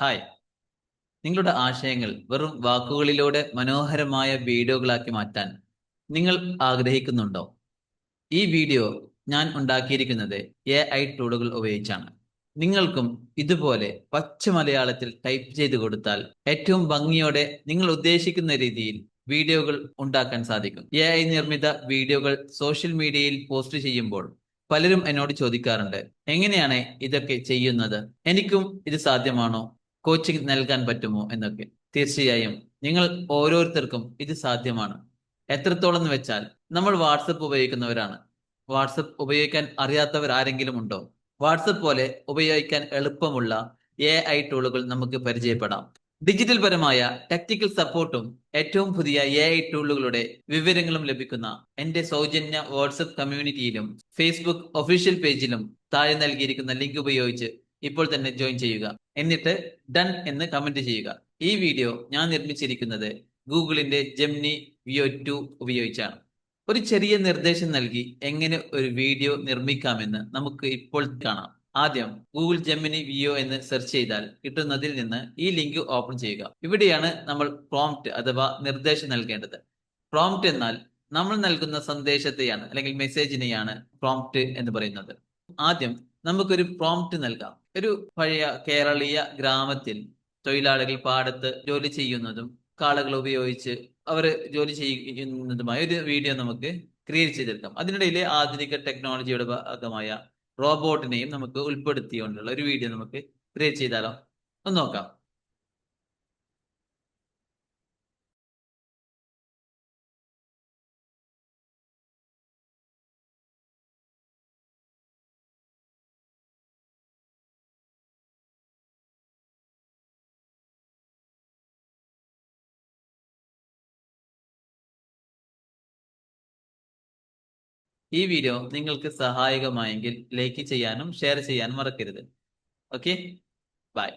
Hi നിങ്ങളുടെ ആശയങ്ങൾ വെറും വാക്കുകളിലൂടെ മനോഹരമായ വീഡിയോകളാക്കി മാറ്റാൻ നിങ്ങൾ ആഗ്രഹിക്കുന്നുണ്ടോ? ഈ വീഡിയോ ഞാൻ ഉണ്ടാക്കിയിരിക്കുന്നത് എ ഐ ടൂളുകൾ ഉപയോഗിച്ചാണ്. നിങ്ങൾക്കും ഇതുപോലെ പച്ച മലയാളത്തിൽ ടൈപ്പ് ചെയ്ത് കൊടുത്താൽ ഏറ്റവും ഭംഗിയോടെ നിങ്ങൾ ഉദ്ദേശിക്കുന്ന രീതിയിൽ വീഡിയോകൾ ഉണ്ടാക്കാൻ സാധിക്കും. എ ഐ നിർമ്മിത വീഡിയോകൾ സോഷ്യൽ മീഡിയയിൽ പോസ്റ്റ് ചെയ്യുമ്പോൾ പലരും എന്നോട് ചോദിക്കാറുണ്ട് എങ്ങനെയാണ് ഇതൊക്കെ ചെയ്യുന്നത്? എനിക്കും ഇത് സാധ്യമാണോ? കോച്ചിങ് നൽകാൻ പറ്റുമോ എന്നൊക്കെ. തീർച്ചയായും നിങ്ങൾ ഓരോരുത്തർക്കും ഇത് സാധ്യമാണ്. എത്രത്തോളം എന്ന് വെച്ചാൽ നമ്മൾ വാട്സപ്പ് ഉപയോഗിക്കുന്നവരാണ്. വാട്സപ്പ് ഉപയോഗിക്കാൻ അറിയാത്തവർ ആരെങ്കിലും ഉണ്ടോ? വാട്സപ്പ് പോലെ ഉപയോഗിക്കാൻ എളുപ്പമുള്ള എ ഐ ടൂളുകൾ നമുക്ക് പരിചയപ്പെടാം. ഡിജിറ്റൽ പരമായ ടെക്നിക്കൽ സപ്പോർട്ടും ഏറ്റവും പുതിയ എ ഐ ടൂളുകളുടെ വിവരങ്ങളും ലഭിക്കുന്ന എന്റെ സൗജന്യ വാട്സപ്പ് കമ്മ്യൂണിറ്റിയിലും ഫേസ്ബുക്ക് ഒഫീഷ്യൽ പേജിലും താഴെ നൽകിയിരിക്കുന്ന ലിങ്ക് ഉപയോഗിച്ച് ഇപ്പോൾ തന്നെ ജോയിൻ ചെയ്യുക. എന്നിട്ട് ഡൺ എന്ന് കമന്റ് ചെയ്യുക. ഈ വീഡിയോ ഞാൻ നിർമ്മിച്ചിരിക്കുന്നത് ഗൂഗിളിന്റെ ജെമിനി വിയോ ടു ഉപയോഗിച്ചാണ്. ഒരു ചെറിയ നിർദ്ദേശം നൽകി എങ്ങനെ ഒരു വീഡിയോ നിർമ്മിക്കാമെന്ന് നമുക്ക് ഇപ്പോൾ കാണാം. ആദ്യം ഗൂഗിൾ ജെമിനി വിയോ എന്ന് സെർച്ച് ചെയ്താൽ കിട്ടുന്നതിൽ നിന്ന് ഈ ലിങ്ക് ഓപ്പൺ ചെയ്യുക. ഇവിടെയാണ് നമ്മൾ പ്രോംപ്റ്റ് അഥവാ നിർദ്ദേശം നൽകേണ്ടത്. പ്രോംപ്റ്റ് എന്നാൽ നമ്മൾ നൽകുന്ന സന്ദേശത്തെയാണ് അല്ലെങ്കിൽ മെസ്സേജിനെയാണ് പ്രോംപ്റ്റ് എന്ന് പറയുന്നത്. ആദ്യം നമുക്കൊരു പ്രോംപ്റ്റ് നൽകാം. ഒരു പഴയ കേരളീയ ഗ്രാമത്തിൽ തൊഴിലാളികൾ പാടത്ത് ജോലി ചെയ്യുന്നതും കാളകൾ ഉപയോഗിച്ച് അവർ ജോലി ചെയ്യുന്നതുമായ ഒരു വീഡിയോ നമുക്ക് ക്രിയേറ്റ് ചെയ്തെടുക്കാം. അതിനിടയിൽ ആധുനിക ടെക്നോളജിയുടെ ഭാഗമായ റോബോട്ടിനെയും നമുക്ക് ഉൾപ്പെടുത്തിക്കൊണ്ടുള്ള ഒരു വീഡിയോ നമുക്ക് ക്രിയേറ്റ് ചെയ്താലോ? ഒന്ന് നോക്കാം. ഈ വീഡിയോ നിങ്ങൾക്ക് സഹായകമായെങ്കിൽ ലൈക്ക് ചെയ്യാനും ഷെയർ ചെയ്യാനും മറക്കരുത്. Okay bye